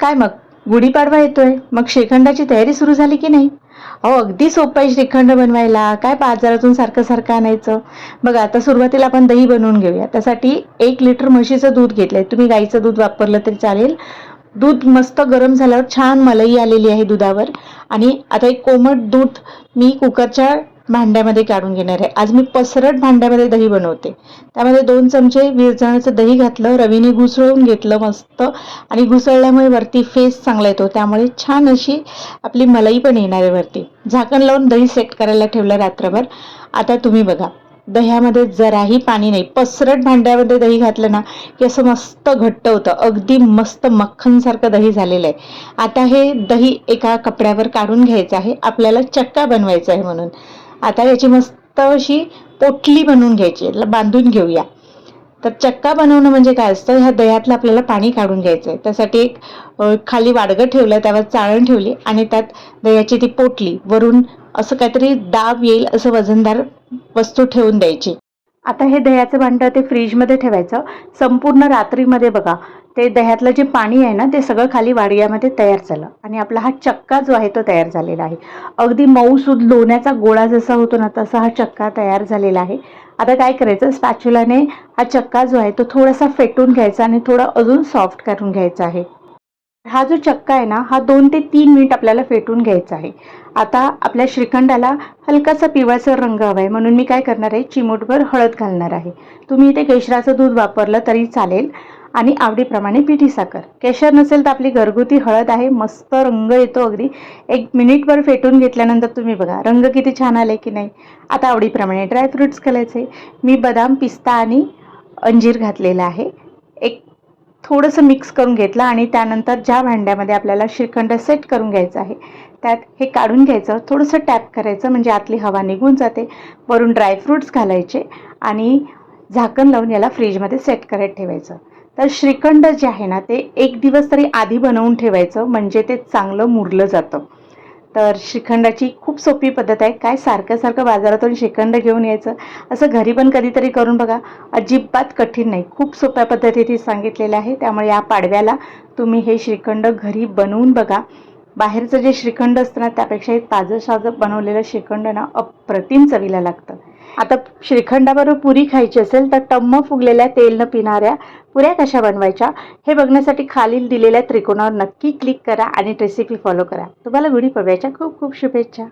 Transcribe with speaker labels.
Speaker 1: काय मग? गुढीपाडवा येतोय. मग श्रीखंडाची तयारी सुरू झाली की नाही? अहो अगदी सोपं आहे श्रीखंड बनवायला. काय बाजारातून सारखं सारखं आणायचं? बघा आता सुरुवातीला आपण दही बनवून घेऊया. त्यासाठी एक लिटर म्हशीचं दूध घेतलंय. तुम्ही गाईचं दूध वापरलं तरी चालेल. दूध मस्त गरम झाल्यावर छान मलाई आलेली आहे दुधावर. आणि आता एक कोमट दूध मी कुकरच्या भांड्यामध्ये काढून घेणार आहे. आज मी पसरट भांड्यामध्ये दही बनवते. त्यामध्ये दोन चमचे विरजणाचं दही घातलं रवीने घुसळून घेतलं मस्त. आणि घुसळल्यामुळे वरती फेस चांगला येतो. त्यामुळे छान अशी आपली मलाई पण येणार आहे वरती. झाकण लावून दही सेट करायला ठेवलं रात्रभर. आता तुम्ही बघा. दह्यामध्ये जराही पाणी नाही. पसरट भांड्यामध्ये दही घातलं ना की असं मस्त घट्ट होतं. अगदी मस्त मक्खनसारखं दही झालेलं आहे. आता हे दही एका कपड्यावर काढून घ्यायचं आहे. आपल्याला चक्का बनवायचा आहे म्हणून. आता याची मस्त अशी पोटली बनवून घ्यायची बांधून घेऊया. तर चक्का बनवणं म्हणजे काय असतं ह्या दह्यातलं आपल्याला पाणी काढून घ्यायचं आहे त्यासाठी एक खाली वाडगं ठेवलं त्यावर चाळण ठेवली आणि त्यात दह्याची ती पोटली वरून असं काहीतरी दाब येईल असं वजनदार वस्तू ठेवून द्यायची. आता हे दह्याचं भांडं ते फ्रीजमध्ये ठेवायचं. संपूर्ण रात्रीमध्ये बघा ते दह्यातलं जे पाणी आहे ना ते सगळं खाली वाडग्यामध्ये तयार झालं. आणि आपला हा चक्का जो आहे तो तयार झालेला आहे. अगदी मऊसूद लोण्याचा गोळा जसा होतो ना तसा हा चक्का तयार झालेला आहे. आता काय करायचं? स्पॅच्युलाने हा चक्का जो आहे तो थोडासा फेटून घ्यायचा आणि थोडा अजून सॉफ्ट करून घ्यायचा आहे. हा जो चक्का आहे ना हा दोन ते तीन मिनिट आपल्याला फेटून घ्यायचा आहे. आता आपल्या श्रीखंडाला हलकासा पिवळासर रंग हवा आहे. म्हणून मी काय करणार आहे? चिमूटभर हळद घालणार आहे. तुम्ही इथे केशराचं दूध वापरलं तरी चालेल. आणि आवडीप्रमाणे पिठी साखर. केशर नसेल तर आपली घरगुती हळद आहे. मस्त रंग येतो अगदी. एक मिनिटभर फेटून घेतल्यानंतर तुम्ही बघा रंग किती छान आले की नाही. आता आवडीप्रमाणे ड्रायफ्रुट्स घालायचे. मी बदाम पिस्ता आणि अंजीर घातलेला आहे. एक थोडंसं मिक्स करून घेतलं आणि त्यानंतर ज्या भांड्यामध्ये आपल्याला श्रीखंड सेट करून घ्यायचं आहे त्यात हे काढून घ्यायचं. थोडंसं टॅप करायचं म्हणजे आतली हवा निघून जाते. वरून ड्रायफ्रूट्स घालायचे आणि झाकण लावून याला फ्रीजमध्ये सेट करत ठेवायचं. तर श्रीखंड जे आहे ना ते एक दिवस तरी आधी बनवून ठेवायचं म्हणजे ते चांगलं मुरलं जातं. तर श्रीखंडाची खूप सोपी पद्धत आहे. काय सारखं सारखं बाजारातून श्रीखंड घेऊन यायचं असं घरी पण कधीतरी करून बघा. अजिबात कठीण नाही. खूप सोप्या पद्धतीने सांगितलेलं आहे. त्यामुळे या पाडव्याला तुम्ही हे श्रीखंड घरी बनवून बघा. बाहेरचं जे श्रीखंड असतं ना त्यापेक्षा हे ताजं साजं बनवलेलं श्रीखंड ना अप्रतिम चवीला लागतं. आता श्रीखंडाबरोबर पुरी खायची असेल तर टम्म फुगलेल्या तेल न पिणाऱ्या पुऱ्या कशा बनवायच्या हे बघण्यासाठी खालील दिलेल्या त्रिकोणावर नक्की क्लिक करा आणि रेसिपी फॉलो करा. तुम्हाला गुढीपाडव्याच्या खूप खूप शुभेच्छा.